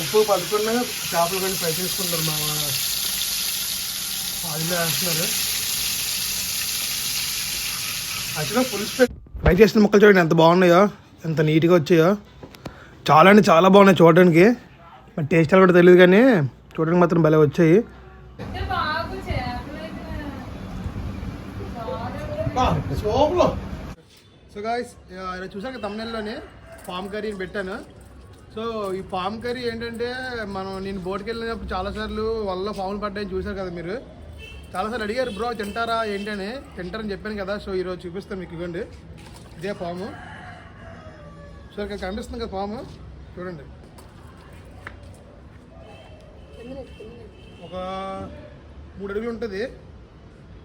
ఉప్పు పదకొండు చేపలు కానీ ఫ్రై చేసుకుంటారు మా ఆయిల్ వేస్తున్నారు. యాక్చువల్గా ఫుల్ స్పెక్ ఫ్రై చేసిన ముక్కలు చూడండి ఎంత బాగున్నాయో ఎంత నీట్గా వచ్చాయో. చాలా అంటే చాలా బాగున్నాయి చూడడానికి. మరి టేస్ట్ ఎలా కూడా తెలియదు కానీ చూడడానికి మాత్రం భలే వచ్చాయి. సో గాయస్ చూసాక తమిళలోనే పామ్ కర్రీని పెట్టాను. సో ఈ పామ్ కర్రీ ఏంటంటే మనం నేను బోట్కి వెళ్ళినప్పుడు చాలాసార్లు వల్ల పాములు పడ్డాయని చూశారు కదా మీరు. చాలాసార్లు అడిగారు బ్రో తింటారా? ఏంటని? తింటారని చెప్పాను కదా సో ఈరోజు చూపిస్తాను మీకు ఇవ్వండి. ఇదే పాము. సో ఇక్కడ కనిపిస్తుంది కదా పాము. చూడండి. ఒక మూడు అడుగులు ఉంటుంది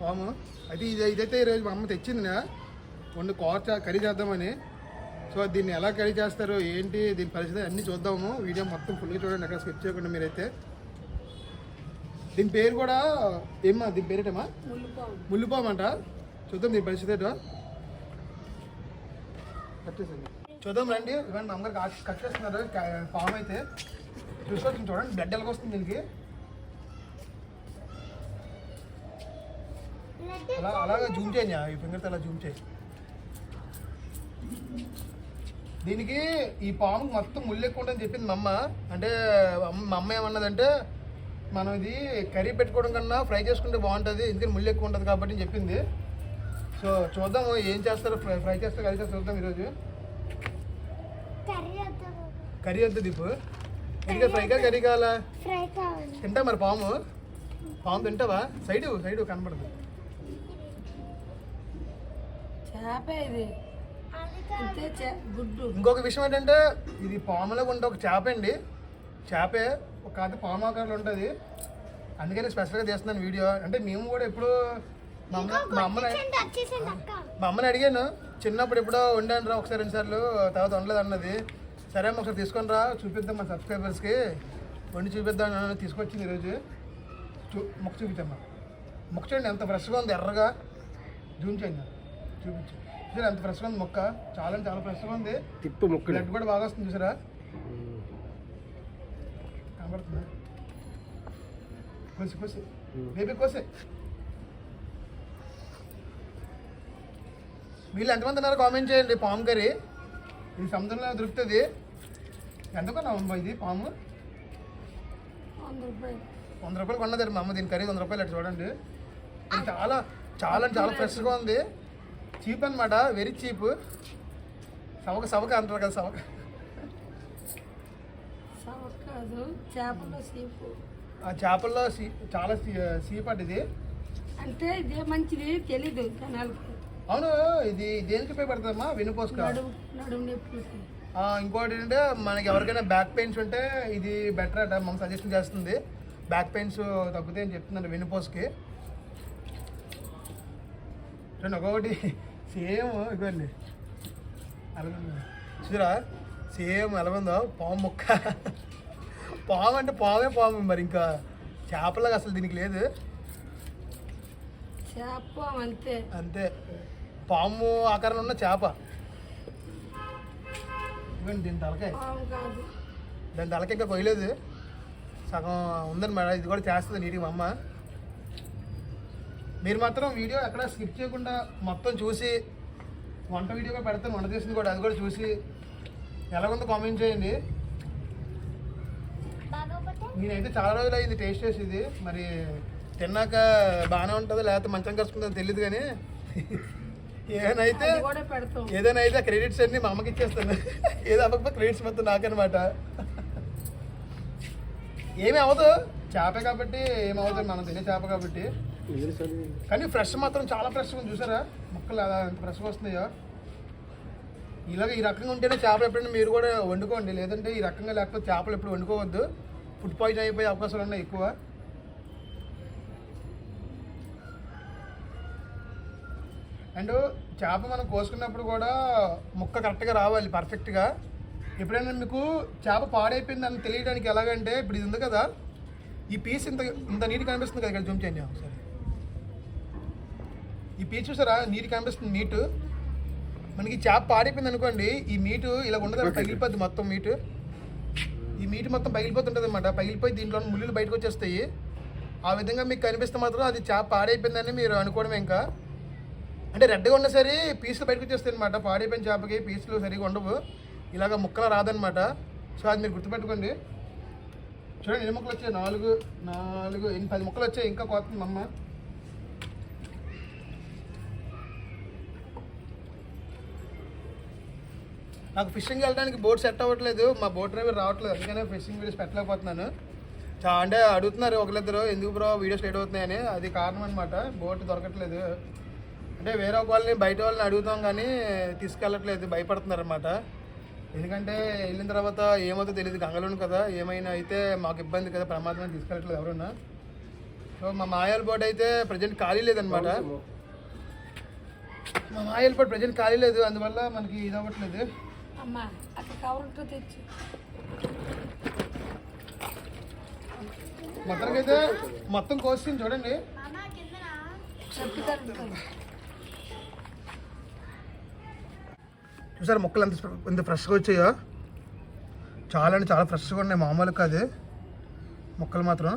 పాము. అయితే ఇది ఇదైతే ఈరోజు మా అమ్మ తెచ్చింది నా వండు కూర కర్రీ చేద్దామని. సో దీన్ని ఎలా కర్రీ చేస్తారు ఏంటి దీని పరిస్థితి అన్నీ చూద్దాము. వీడియో మొత్తం ఫుల్గా చూడండి అక్కడ స్కిప్ చేయకుండా మీరైతే. దీని పేరు కూడా ఏమా దీని పేరేటమ్మా? ముల్లుపాము. అంట చూద్దాం దీని పరిస్థితి ఏంటో. చూద్దాం రండి. ఇవ్వండి అమ్మగారు కట్ చేస్తున్నారు. పాము అయితే. చూసుకోవచ్చు చూడండి. బ్లడ్ ఎలాగ వస్తుంది దీనికి? అలా అలాగే జూమ్ చేయండి ఈ ఫింగర్తో అలా జూమ్ చేయి. దీనికి ఈ పాము మొత్తం ముళ్ళు ఎక్కువ ఉంటుందని చెప్పింది మా అమ్మ అంటే అమ్మ- మా అమ్మ ఏమన్నదంటే మనం ఇది కర్రీ పెట్టుకోవడం కన్నా ఫ్రై చేసుకుంటే బాగుంటుంది ఎందుకంటే ముళ్ళు ఎక్కువ ఉంటుంది కాబట్టి అని చెప్పింది. సో చూద్దాం ఏం చేస్తారో ఫ్రై ఫ్రై చేస్తే కర్రీ చేస్తే చూద్దాం ఈరోజు. కర్రీ వద్దు దీపు? ఇంకా ఫ్రైగా కర్రీ కావాలా ఫ్రై కావాలి. తింటా మరి పాము? పాము తింటావా? సైడు సైడు కనపడదు చేప ఇది. ఇంకొక విషయం ఏంటంటే ఇది పాములో ఉండే ఒక చేప అండి. చేపే ఒక కాదు పాము ఆకారంలో ఉంటుంది. అందుకని స్పెషల్గా తీస్తున్నాను వీడియో. అంటే మేము కూడా ఎప్పుడు మా అమ్మ మా అమ్మని మా అమ్మని అడిగాను చిన్నప్పుడు ఎప్పుడో వండాను రా ఒకసారి రెండు సార్లు తర్వాత వండలేదు అన్నది. సరే అమ్మ ఒకసారి తీసుకొని రా చూపిద్దాం మా సబ్స్క్రైబర్స్కి వండి చూపిద్దాం అని తీసుకొచ్చింది ఈరోజు. చూ మొక్క చూపించమ్మా మొక్క చూడండి ఎంత ఫ్రెష్గా ఉంది ఎర్రగా. జూమ్ చేయండి చూపించు. చూసారా ఎంత ఫ్రెష్గా ఉంది మొక్క? చాలా అంటే చాలా ఫ్రెష్గా ఉంది. తిప్పు ముక్కలు. బ్లడ్ కూడా బాగా వస్తుంది చూసారా? కనబడుతుందా? కోసి కోసి. బేబీ కోసే. వీళ్ళు ఎంతమంది ఉన్నారు కామెంట్ చేయండి పాము కర్రీ. ఇది సముద్రంలో దొరుకుతుంది. ఎంత కొన్నావు ఇది పాము? వంద రూపాయలు వంద రూపాయలు కొన్నది మా అమ్మ దీని కర్రీ వంద రూపాయలు అటు చూడండి. చాలా చాలా అంటే చాలా ఫ్రెష్గా ఉంది. చీప్ అనమాట వెరీ చీప్. సవక సవక అంటారు కదా సవక. సవక్ కాదు చేపలో సీపు ఆ చేపల్లో సీ చాలా సీ- సీపట్ ఇది. అంటే ఇదే మంచిది తెలీదు అవును ఇది దేనికి ఉపయోగపడుతుందమ్మా? వెనుపోసుక. నడుము నడుము నొప్పి ఇంకోటి ఏంటంటే మనకి ఎవరికైనా బ్యాక్ పెయిన్స్ ఉంటే ఇది బెటర్ అట మనం సజెషన్ చేస్తుంది. బ్యాక్ పెయిన్స్ తగ్గుతాయి అని చెప్తుందండి వెనుపోసుకి. చూడండి ఒక్కొక్కటి సేమ్ ఇవ్వండి. అలాగే చూరా సేమ్ ఎలా ఉందో పాము ముక్క. పాము అంటే పామే పాము మరి ఇంకా చేపలాగా అసలు దీనికి లేదు. చేప అంతే. అంతే. పాము ఆకారంలో ఉన్న చేప. ఇవ్వండి దీని తలకాయ. దాని తలకి ఇంకా కొయ్యలేదు. సగం ఉందని మేడం ఇది కూడా చేస్తుంది నీటికి మా అమ్మ. మీరు మాత్రం వీడియో ఎక్కడ స్కిప్ చేయకుండా మొత్తం చూసి వంట వీడియో కూడా పెడతాను వంట చేసింది కూడా అది కూడా చూసి ఎలా ఉందో కామెంట్ చేయండి. నేనైతే చాలా రోజులు అయింది టేస్ట్ చేసి ఇది మరి తిన్నాక బాగానే ఉంటుందో లేకపోతే మంచం కలుసుకుంటుందో తెలియదు కానీ ఏదైతే అది కూడా పెడతాం. ఏదైనా అయితే క్రెడిట్స్ అన్ని మా అమ్మకి ఇచ్చేస్తాను. ఏదో అవ్వకపోతే క్రెడిట్స్ మొత్తం నాకనమాట ఏమి అవ్వదు. చేప కాబట్టి ఏమవుతుంది మనం తినే చేప కాబట్టి. కానీ ఫ్రెష్ మాత్రం చాలా ఫ్రెష్గా ఉంది చూసారా? ముక్కలు అలా ఎంత ఫ్రెష్గా వస్తున్నాయో? ఇలాగ ఈ రకంగా ఉంటేనే చేపలు ఎప్పుడైనా మీరు కూడా వండుకోండి. లేదంటే ఈ రకంగా లేకపోతే చేపలు ఎప్పుడు వండుకోవద్దు. ఫుడ్ పాయిజన్ అయిపోయే అవకాశాలు ఉన్నాయి ఎక్కువ. అండ్ చేప మనం కోసుకున్నప్పుడు కూడా ముక్క కరెక్ట్గా రావాలి పర్ఫెక్ట్గా. ఎప్పుడైనా మీకు చేప పాడైపోయింది అని తెలియడానికి ఎలాగంటే ఇప్పుడు ఇది ఉంది కదా ఈ పీస్ ఇంత ఇంత నీట్ కనిపిస్తుంది కదా ఇక్కడ జూమ్ చేయండి ఒకసారి. ఈ పీస్ చూసారా? నీటి కనిపిస్తుంది మీటు మనకి చేప పాడైపోయింది అనుకోండి ఈ మీటు ఇలా ఉండదు పగిలిపోద్ది మొత్తం మీటు ఈ మీట్ మొత్తం పగిలిపోతుంటుంది అనమాట పగిలిపోయి దీంట్లో ముళ్ళులు బయటకు వచ్చేస్తాయి. ఆ విధంగా మీకు కనిపిస్తే మాత్రం అది చేప పాడైపోయిందని మీరు అనుకోవడమే ఇంకా. అంటే రెడ్గా ఉన్న సరే పీసులు బయటకు వచ్చేస్తాయి అనమాట పాడైపోయిన చేపకి పీసులు సరిగా ఉండవు. ఇలాగ ముక్కలు రాదనమాట సో అది మీరు గుర్తుపెట్టుకోండి. చూడండి ఎన్ని ముక్కలు వచ్చాయి? నాలుగు నాలుగు ఎన్ని? పది ముక్కలు వచ్చాయి. ఇంకా కోతుంది అమ్మ. నాకు ఫిషింగ్ వెళ్ళడానికి బోట్ సెట్ అవ్వట్లేదు. మా బోట్ డ్రైవర్ రావట్లేదు. అందుకనే ఫిషింగ్ వీడియోస్ పెట్టలేకపోతున్నాను. అంటే అడుగుతున్నారు ఒకరిద్దరు ఎందుకు బ్రో వీడియోస్ లేట్ అవుతున్నాయని? అది కారణం అనమాట బోట్ దొరకట్లేదు. అంటే వేరే ఒక వాళ్ళని బయట వాళ్ళని అడుగుతాం కానీ తీసుకెళ్ళట్లేదు. భయపడుతున్నారు అనమాట ఎందుకంటే వెళ్ళిన తర్వాత ఏమవుతుందో తెలియదు గంగలోను కదా. ఏమైనా అయితే మాకు ఇబ్బంది కదా ప్రమాదం తీసుకెళ్ళట్లేదు ఎవరున్నా. సో మా మాయాల బోట్ అయితే ప్రజెంట్ ఖాళీ లేదనమాట మా మాయాల బోట్ ప్రజెంట్ ఖాళీ లేదు. అందువల్ల మనకి ఇది అవ్వట్లేదు. అమ్మా అక్కడ తెచ్చు. మొత్తానికైతే మొత్తం కోస్తుంది చూడండి. చూసారు మొక్కలు ఎంత ఎంత ఫ్రెష్గా వచ్చాయో? చాలా అంటే చాలా ఫ్రెష్గా ఉన్నాయి మామూలు కాదు. మొక్కలు మాత్రం.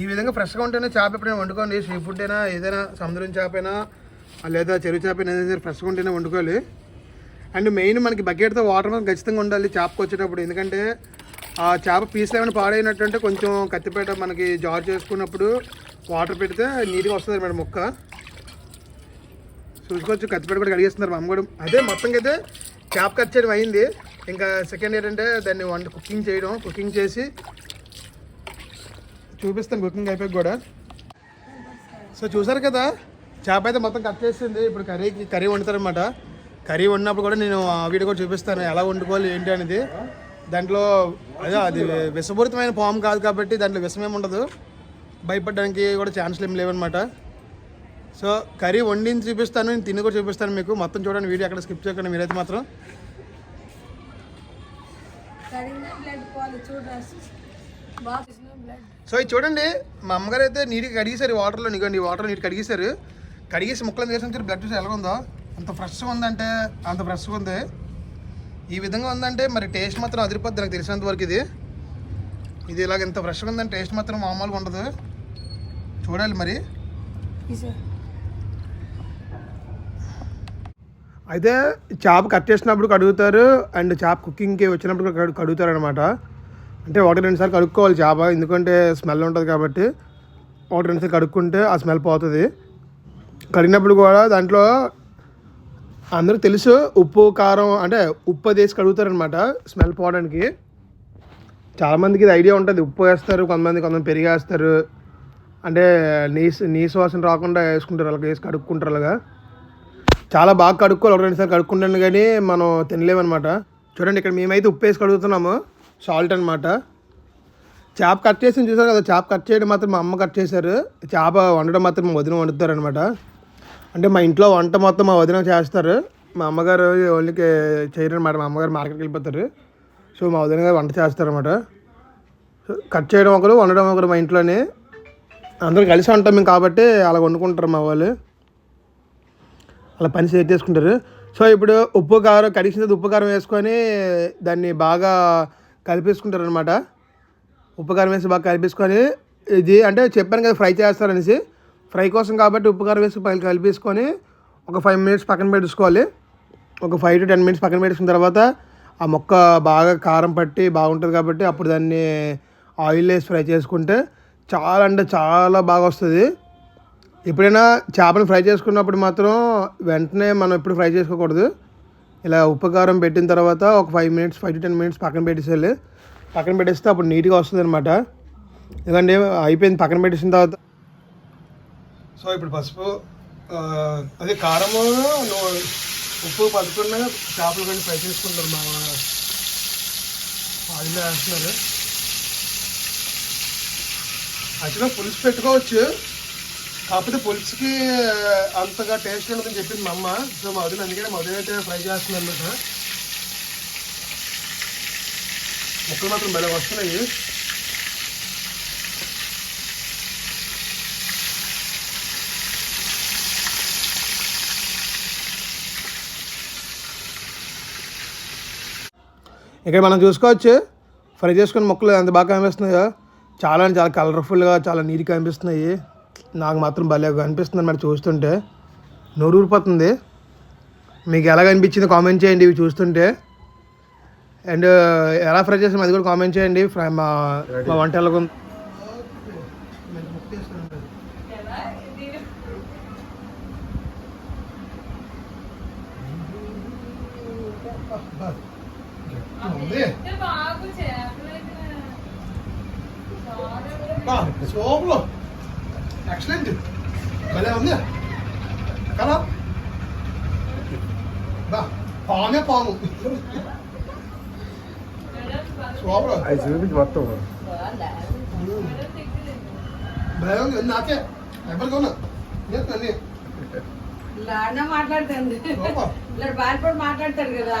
ఈ విధంగా ఫ్రెష్గా ఉంటేనే చేప ఎప్పుడైనా వండుకోండి. సీ ఫుడ్ అయినా ఏదైనా సముద్రం చేప అయినా లేదా చెరువు చేప ఏదైనా ఫ్రెష్గా ఉంటేనే వండుకోవాలి. అండ్ మెయిన్ మనకి బకెట్తో వాటర్ మనం ఖచ్చితంగా ఉండాలి చేపకు వచ్చేటప్పుడు. ఎందుకంటే ఆ చేప పీసులు ఏమైనా పాడైనట్టుంటే కొంచెం కత్తిపేట మనకి జార్ చేసుకున్నప్పుడు వాటర్ పెడితే నీట్గా వస్తుంది మేడం మొక్క. చూసుకోవచ్చు కత్తిపేట కూడా కడిగేస్తున్నారు మా అమ్మ కూడా. అదే మొత్తం అయితే చేప కట్ చేయడం అయింది. ఇంకా సెకండ్ ఏంటంటే దాన్ని వంట కుకింగ్ చేయడం. కుకింగ్ చేసి చూపిస్తాను కుకింగ్ అయిపోయి కూడా. సో చూసారు కదా? చేప అయితే మొత్తం కట్ చేసింది. ఇప్పుడు కర్రీకి కర్రీ వండుతారనమాట కర్రీ వండినప్పుడు కూడా నేను ఆ వీడియో కూడా చూపిస్తాను. ఎలా వండుకోవాలి ఏంటి అనేది. దాంట్లో అదే అది విషపూరితమైన పాము కాదు కాబట్టి దాంట్లో విషం ఏమి ఉండదు. భయపడడానికి కూడా ఛాన్స్లు ఏం లేవన్నమాట. సో కర్రీ వండింది చూపిస్తాను నేను తిని కూడా చూపిస్తాను మీకు. మొత్తం చూడండి వీడియో అక్కడ స్కిప్ చేయకండి మీరైతే మాత్రం. సో ఇది చూడండి మా అమ్మగారు అయితే నీట్గా కడిగేశారు వాటర్లో నీకండి వాటర్ నీట్ కడిగేశారు. కడిగేసి ముక్కలు వేసిన? బ్లడ్ చూసి ఎలా ఉందో అంత ఫ్రెష్గా ఉందంటే అంత ఫ్రెష్గా ఉంది. ఈ విధంగా ఉందంటే మరి టేస్ట్ మాత్రం అదిరిపోద్ది నాకు తెలిసినంత వరకు ఇది. ఇది ఇలాగ ఇంత ఫ్రెష్గా ఉందంటే టేస్ట్ మాత్రం మామూలుగా ఉండదు. చూడాలి మరి. అయితే చేప కట్ చేసినప్పుడు కడుగుతారు అండ్ చేప కుకింగ్కి వచ్చినప్పుడు కడు- కడుగుతారు అనమాట అంటే ఒకటి రెండుసార్లు కడుక్కోవాలి చేప. ఎందుకంటే స్మెల్ ఉంటుంది కాబట్టి ఒకటి రెండుసార్లు కడుక్కుంటే ఆ స్మెల్ పోతుంది. కడిగినప్పుడు కూడా దాంట్లో అందరూ తెలుసు ఉప్పు కారం అంటే ఉప్పు అది వేసి కడుగుతారనమాట స్మెల్ పోవడానికి. చాలామందికి ఇది ఐడియా ఉంటుంది. ఉప్పు వేస్తారు కొంతమంది కొంతమంది పెరిగి వేస్తారు అంటే నీసు నీసు వాసన రాకుండా వేసుకుంటారు అలాగ వేసి కడుక్కుంటారు అలాగా. చాలా బాగా కడుక్కోవాలి ఒక రెండు కడుక్కుంటాను కానీ మనం తినలేమన్నమాట. చూడండి ఇక్కడ మేమైతే ఉప్పు వేసి కడుగుతున్నాము. సాల్ట్ అనమాట చేప కట్ చేసి చూసారు కదా చేప కట్ చేయడం మాత్రం మా అమ్మ కట్ చేశారు. చేప వండడం మాత్రం మా వదిన వండుతారు అనమాట అంటే మా ఇంట్లో వంట మొత్తం మా వదిన చేస్తారు. మా అమ్మగారు ఓన్లీ చేయరు అనమాట మా అమ్మగారు మార్కెట్కి వెళ్ళిపోతారు. సో మా వదిన గారు వంట చేస్తారన్నమాట. సో కట్ చేయడం ఒకరు వండడం ఒకరు మా ఇంట్లోనే. అందరూ కలిసి ఉంటాం మేము కాబట్టి అలా వండుకుంటారు మా వాళ్ళు. అలా పని సేట్ చేసుకుంటారు సో ఇప్పుడు ఉప్పు కారం కడిగిన ఉప్పు కారం వేసుకొని దాన్ని బాగా కలిపేసుకుంటారు అనమాట ఉప్పు కారం వేసి బాగా కలిపేసుకొని ఇది అంటే చెప్పాను కదా ఫ్రై చేస్తారనేసి. ఫ్రై కోసం కాబట్టి ఉప్పు కారం వేసి పై- కలిపేసుకొని ఒక ఫైవ్ మినిట్స్ పక్కన పెట్టుకోవాలి. ఒక ఫైవ్ టు టెన్ మినిట్స్ పక్కన పెట్టుకున్న తర్వాత ఆ మొక్క బాగా కారం పట్టి బాగుంటుంది కాబట్టి అప్పుడు దాన్ని ఆయిల్ వేసి ఫ్రై చేసుకుంటే చాలా అంటే చాలా బాగా వస్తుంది. ఎప్పుడైనా చేపను ఫ్రై చేసుకున్నప్పుడు మాత్రం వెంటనే మనం ఎప్పుడు ఫ్రై చేసుకోకూడదు. ఇలా ఉప్పు కారం పెట్టిన తర్వాత ఒక five minutes five to ten minutes పక్కన పెట్టేసేయాలి. పక్కన పెట్టేస్తే అప్పుడు నీట్గా వస్తుంది అనమాట ఎందుకంటే అయిపోయింది పక్కన పెట్టేసిన తర్వాత సో ఇప్పుడు పసుపు అదే కారము నువ్వు ఉప్పు పదుకున్న చేపలు కొన్ని ఫ్రై చేసుకుంటారు మా ఆయిల్ వేస్తున్నారు. యాక్చువల్గా పులుసు పెట్టుకోవచ్చు. కాకపోతే పులుసుకి అంతగా టేస్ట్ ఉండదని చెప్పింది మా అమ్మ. సో మా వదిన అందుకనే మా అయితే ఫ్రై చేస్తున్నారు అనమాట ముక్కలు మాత్రం భలే వస్తున్నాయి. ఇక్కడ మనం చూసుకోవచ్చు. ఫ్రై చేసుకున్న మొక్కలు ఎంత బాగా కనిపిస్తున్నాయో. చాలా అంటే చాలా కలర్ఫుల్గా చాలా నీట్గా కనిపిస్తున్నాయి. నాకు మాత్రం భలే కనిపిస్తుంది మరి చూస్తుంటే. నోరు ఊరిపోతుంది మీకు ఎలా కనిపించింది కామెంట్ చేయండి ఇవి చూస్తుంటే. అండ్ uh, ఎలా ఫ్రై చేసాం అది కూడా కామెంట్ చేయండి. ఫ్రై- మా మా వంట ఎలా సోపులో ఎక్సలెంట్ భలే ఉంది కదా బా పామే పాము సోపులో అది చూపించి మొత్తం భలే ఉంది నాకే ఎవరికి ఉన్నా నేను అన్నీ లాడినా మాట్లాడుతుంది సూపర్ ఇలా బాలిపడి మాట్లాడతారు కదా